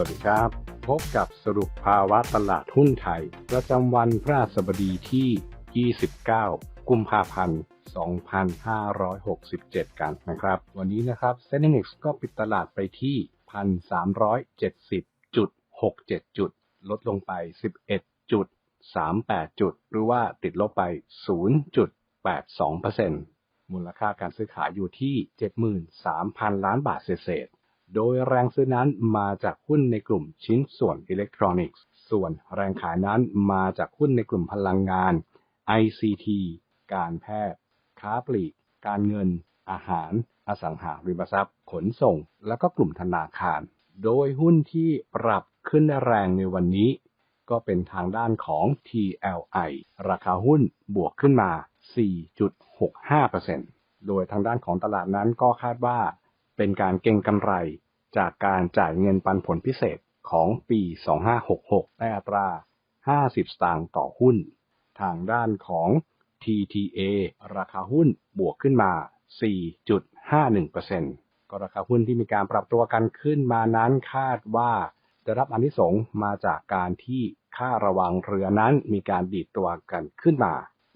วัสดีครับ พบกับสรุปภาวะตลาดหุ้นไทย ประจำวันพฤหัสบดีที่ 29 กุมภาพันธ์ 2567 กันนะครับ วันนี้นะครับ s e n น x ก็ปิดตลาดไปที่ 1,370.67 จุด ลดลงไป 11.38 จุด หรือว่าติดลบไป 0.82%มูลค่าการซื้อขายอยู่ที่ 73,000 ล้านบาทเศษ โดยแรงซื้อนั้นมาจากหุ้นในกลุ่มชิ้นส่วนอิเล็กทรอนิกส์ ส่วนแรงขายนั้นมาจากหุ้นในกลุ่มพลังงาน ICT การแพทย์ ค้าปลีก การเงิน อาหาร อสังหาริมทรัพย์ ขนส่ง แล้วก็กลุ่มธนาคาร โดยหุ้นที่ปรับขึ้นแรงในวันนี้ ก็เป็นทางด้านของ TLI ราคาหุ้นบวกขึ้นมา 4.65%โดยทางด้านของตลาดนั้นก็คาดว่า เป็นการเก็งกำไรจากการจ่ายเงินปันผลพิเศษของปี 2566 ในอัตรา 50 สตางค์ต่อหุ้น ทางด้านของ TTA ราคาหุ้นบวกขึ้นมา 4.51%ก็ราคาหุ้นที่มีการปรับตัวกันขึ้นมานั้นคาดว่าจะรับอนิสงส์มาจากการที่ค่าระวังเรือนั้นมีการดีดตัวกันขึ้นมา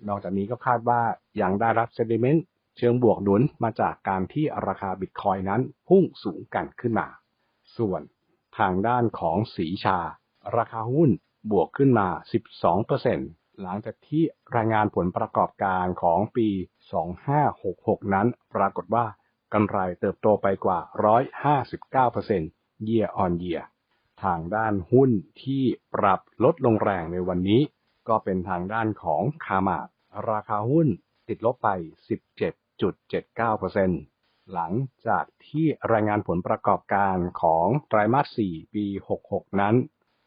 นอกจากนี้ก็คาดว่ายังได้รับเซนิเมนต์ เชิงบวกหนุนมาจากการที่ราคาบิตคอยนั้นพุ่งสูงกันขึ้นมา ส่วนทางด้านของสีชา ราคาหุ้นบวกขึ้นมา 12%หลังจากที่รายงานผลประกอบการของปี 2566 นั้น ปรากฏว่ากำไรเติบโตไปกว่า 159% year on year ทางด้านหุ้นที่ปรับลดลงแรงในวันนี้ ก็เป็นทางด้านของคามาดราคาหุ้นติดลบไป 17.79%หลังจากที่รายงานผลประกอบการของไตรมาส 4 ปี 66 นั้น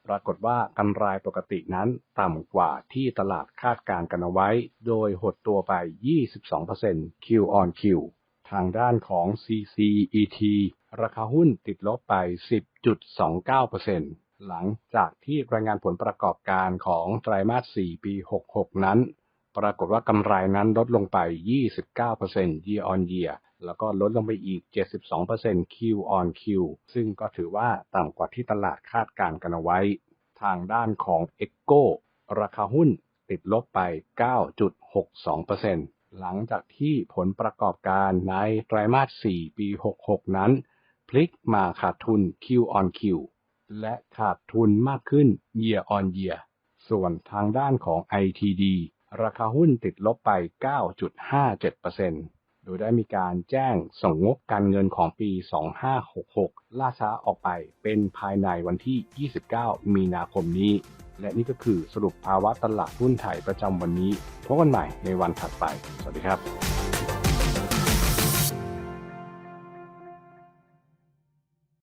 ปรากฏว่ากำไรปกตินั้นต่ำกว่าที่ตลาดคาดการณ์กันเอาไว้ โดยหดตัวไป 22% Q on Q ทางด้านของ CCET ราคาหุ้นติดลบไป 10.29%หลังจากที่รายงานผลประกอบการของไตรมาส 4 ปี 66 นั้น ปรากฏว่ากำไรนั้นลดลงไป 29% year on year แล้วก็ลดลงไปอีก 72% Q on Q ซึ่งก็ถือว่าต่ำกว่าที่ตลาดคาดการณ์กันเอาไว้ ทางด้านของ e c o ราคาหุ้นติดลบไป 9.62%หลังจากที่ผลประกอบการในไตรมาส 4 ปี 66 นั้น พลิกมาขาดทุน Q on Q และขาดทุนมากขึ้น year on year ส่วนทางด้านของ ITD ราคาหุ้นติดลบไป 9.57%โดยได้มีการแจ้งส่งงบการเงินของปี 2566 ล่าช้าออกไปเป็นภายในวันที่ 29 มีนาคมนี้ และนี่ก็คือสรุปภาวะตลาดหุ้นไทยประจำวันนี้พบกันใหม่ในวันถัดไป สวัสดีครับ